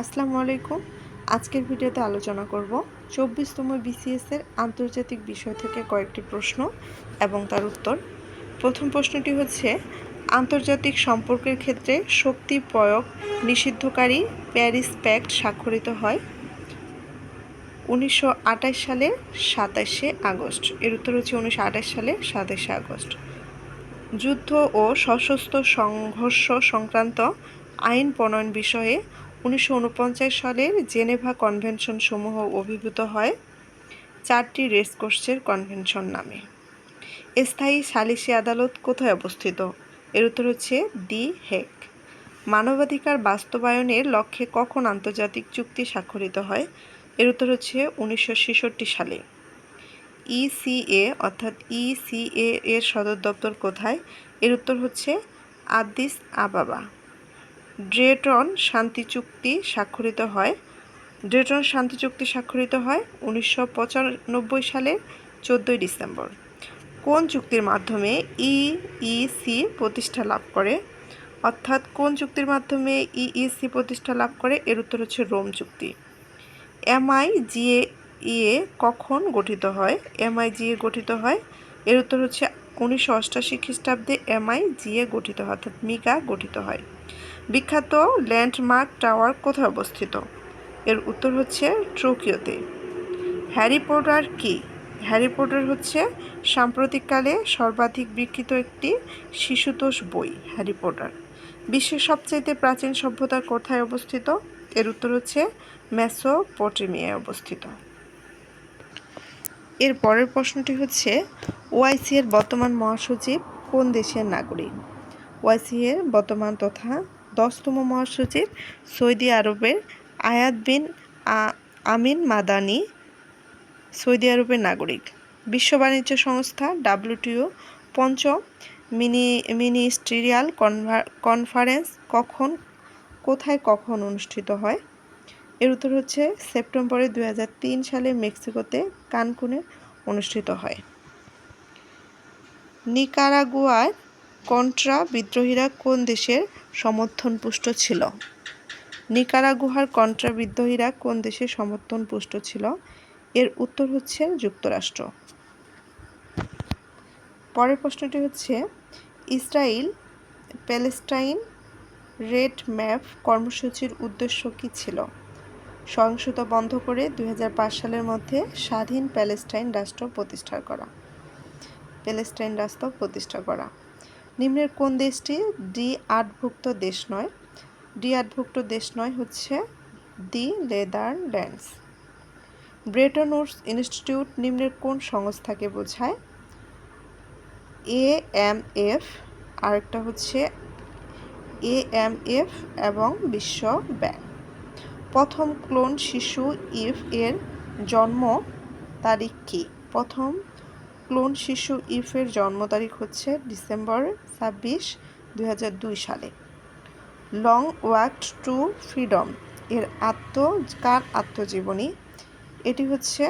আসসালামু আলাইকুম। আজকের ভিডিওতে আলোচনা করব চব্বিশতম বিসিএসের আন্তর্জাতিক বিষয় থেকে কয়েকটি প্রশ্ন এবং তার উত্তর। প্রথম প্রশ্নটি হচ্ছে, আন্তর্জাতিক সম্পর্কের ক্ষেত্রে শক্তি প্রয়োগ নিষিদ্ধকারী প্যারিস প্যাক্ট স্বাক্ষরিত হয় উনিশশো আঠাশ সালে সাতাশে আগস্ট। এর উত্তর হচ্ছে উনিশশো আঠাশ সালে সাতাশে আগস্ট। যুদ্ধ ও সশস্ত্র সংঘর্ষ সংক্রান্ত আইন প্রণয়ন বিষয়ে উনিশশো ঊনপঞ্চাশ সালের জেনেভা কনভেনশন সমূহ অভিভূত হয় চারটি রেসকোর্সের কনভেনশন নামে। স্থায়ী সালিসি আদালত কোথায় অবস্থিত? এর উত্তর হচ্ছে দি হেক। মানবাধিকার বাস্তবায়নের লক্ষ্যে কখন আন্তর্জাতিক চুক্তি স্বাক্ষরিত হয়? এর উত্তর হচ্ছে উনিশশো ছেষট্টি সালে। ইসিএ অর্থাৎ ইসিএ এর সদর দপ্তর কোথায়? এর উত্তর হচ্ছে আদিস আবাবা। ড্রেটন শান্তি চুক্তি স্বাক্ষরিত হয়। ড্রেটন শান্তি চুক্তি স্বাক্ষরিত হয় উনিশশো পঁচানব্বই সালের চোদ্দোই ডিসেম্বর। কোন চুক্তির মাধ্যমে ইইসি প্রতিষ্ঠা লাভ করে? অর্থাৎ কোন চুক্তির মাধ্যমে ইইসি প্রতিষ্ঠা লাভ করে? এর উত্তর হচ্ছে রোম চুক্তি। এমআই জিএ ইয়ে কখন গঠিত হয়? এমআই জিএ গঠিত হয়, এর উত্তর হচ্ছে উনিশশো অষ্টাশি খ্রিস্টাব্দে এমআই জিএ গঠিত হয়, অর্থাৎ মিকা গঠিত হয়। বিখ্যাত ল্যান্ডমার্ক টাওয়ার কোথায় অবস্থিত? এর উত্তর হচ্ছে টোকিওতে। হ্যারি পটার কি? হ্যারি পটার হচ্ছে সাম্প্রতিককালে সর্বাধিক বিকৃত একটি শিশুতোষ বই, হ্যারি পটার। বিশ্বের সবচাইতে প্রাচীন সভ্যতা কোথায় অবস্থিত? এর উত্তর হচ্ছে মেসোপটেমিয়ায় অবস্থিত। এর পরের প্রশ্নটি হচ্ছে ওআইসি এর বর্তমান মহাসচিব কোন দেশের নাগরিক? ওআইসি এর বর্তমান তথা দশতম মহাসচিব সৌদি আরবের আয়াত বিন আমিন মাদানি, সৌদি আরবের নাগরিক। বিশ্ব বাণিজ্য সংস্থা ডাব্লিউটিও পঞ্চম মিনি, মিনিস্ট্রিয়াল কনফারেন্স কখন, কোথায় কখন অনুষ্ঠিত হয়? এর উত্তর হচ্ছে সেপ্টেম্বরে দু হাজার তিন সালে মেক্সিকোতে কানকুনে অনুষ্ঠিত হয়। নিকারাগুয়ার কন্ট্রা বিদ্রোহীরা কোন দেশের সমর্থন পুষ্ট ছিল? নিকারাগুহার কন্ট্রা বিদ্রোহীরা কোন দেশের সমর্থন পুষ্ট ছিল? এর উত্তর হচ্ছে যুক্তরাষ্ট্র। পরের প্রশ্নটি হচ্ছে ইসরায়েল প্যালেস্টাইন রেড ম্যাপ কর্মসূচির উদ্দেশ্য কী ছিল? সহিংসতা বন্ধ করে দুই হাজার পাঁচ সালের মধ্যে স্বাধীন প্যালেস্টাইন রাষ্ট্র প্রতিষ্ঠা করা। প্যালেস্টাইন রাষ্ট্র প্রতিষ্ঠা করা। নিম্নের কোন দেশটি ডি আটভুক্ত দেশ নয়? ডি আটভুক্ত দেশ নয় হচ্ছে the Netherlands Bretton Woods institute নিম্নের কোন সংস্থাকে বোঝায়? এ এম এফ, আরেকটা হচ্ছে এ এম এফ এবং বিশ্ব ব্যাংক। প্রথম ক্লোন শিশু ইফ এর জন্ম তারিখ কী? প্রথম ক্লোন শিশু ইফের জন্ম তারিখ হচ্ছে ডিসেম্বর ছাব্বিশ, দুই সালে। লং ওয়াক টু ফ্রিডম, এর আত্ম, কার আত্মজীবনী? এটি হচ্ছে